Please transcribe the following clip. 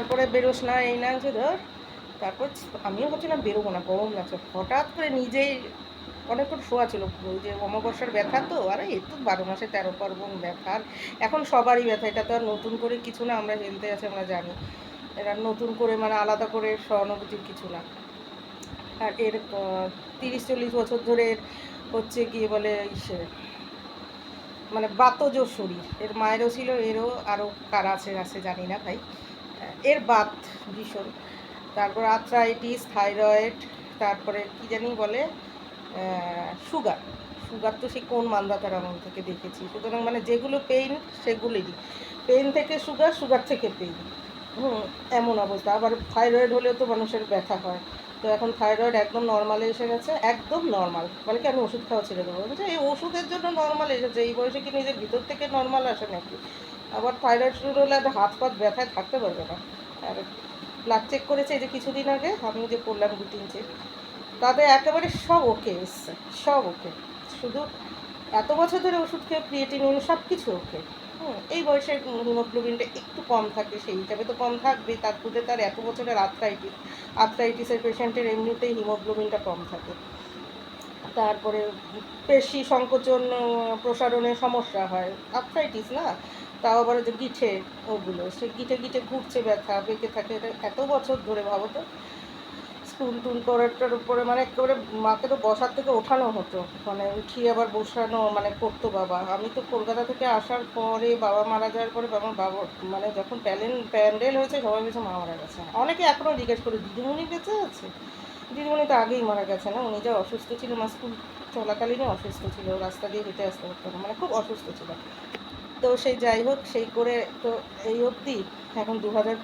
তারপরে বেরোস না, এই না যে ধর। তারপর আমিও ভাবছিলাম বেরোবো না, গরম লাগছে। হঠাৎ করে নিজেই অনেকক্ষণ শোয়া ছিল, ওই যে অমাবস্যার ব্যথা তো, আরে এ তো বারো মাসে তেরো পার্বণ ব্যথা। এখন সবারই ব্যথা, এটা তো আর নতুন করে কিছু না, আমরা হেলতে আছে, আমরা জানি। এটা নতুন করে মানে আলাদা করে সহানুভূতির কিছু না। আর এর তিরিশ, চল্লিশ বছর ধরে হচ্ছে গিয়ে বলে ইসে মানে বাতজ শরীর। এর মায়েরও ছিল, এরও আরও কার আছে আছে জানি না ভাই। এর বাত ভীষণ। তারপর আর্থ্রাইটিস থাইরয়েড তারপরে কি জানি বলে সুগার সুগার তো সে কোন মান্দাতার আমল থেকে দেখেছি। সুতরাং মানে যেগুলো পেইন সেগুলোই পেইন থেকে সুগার সুগার থেকে পেইন হুম, এমন অবস্থা। আবার থাইরয়েড হলেও তো মানুষের ব্যথা হয়। তো এখন থাইরয়েড একদম নর্মালে এসে গেছে, একদম নর্মাল বলে কি আমি ওষুধ খাওয়া ছেড়ে দেবো? বলছে, এই ওষুধের জন্য নর্মাল এসেছে। এই বয়সে কি নিজের ভিতর থেকে নর্মাল আসে নাকি? আবার থাইরয়েড শুরু হলে একটা হাত পাত ব্যথায় থাকতে পারবে না। আর ব্লাড চেক করেছে এই যে কিছুদিন আগে আমি যে করলাম রুটিন চেক তাতে একেবারে সব ওকে এসছে, সব ওকে শুধু এত বছর ধরে ওষুধ খেয়ে ক্রিয়েটিনিন সব কিছু ওকে হুম, এই বয়সে হিমোগ্লোবিনটা একটু কম থাকে, সেই হিসাবে তো কম থাকবেই, তার মধ্যে তার এত বছরের আর্থ্রাইটিস আর্থ্রাইটিসের পেশেন্টের এমনিতেই হিমোগ্লোবিনটা কম থাকে। তারপরে পেশি সংকোচন প্রসারণে সমস্যা হয় আর্থ্রাইটিস না? তাও আবার যে গিঠে ওগুলো, সে গিঠে গিঠে ঘুরছে ব্যথা, বেঁকে থাকে, এটা এত বছর ধরে ভাবো তো। স্কুল টুল করাটার উপরে মানে একেবারে মাকে তো বসার থেকে ওঠানো হতো মানে উঠিয়ে আবার বসানো মানে করতো বাবা। আমি তো কলকাতা থেকে আসার পরে বাবা মারা যাওয়ার পরে আমার বাবা মানে যখন প্যালেন, প্যান্ডেল হয়েছে, সবাই বলছে, মা মারা গেছে। অনেকে এখনও জিজ্ঞেস করে, দিদিমণি বেঁচে আছে? দিদিমণি তো আগেই মারা গেছে না? উনি যা অসুস্থ ছিল, মা স্কুল চলাকালীনই অসুস্থ ছিল, রাস্তা দিয়ে হেঁটে আসতে পারতো না মানে খুব অসুস্থ ছিল। তো সেই যাই হোক সেই করে তো এই অবধি। এখন দু হাজার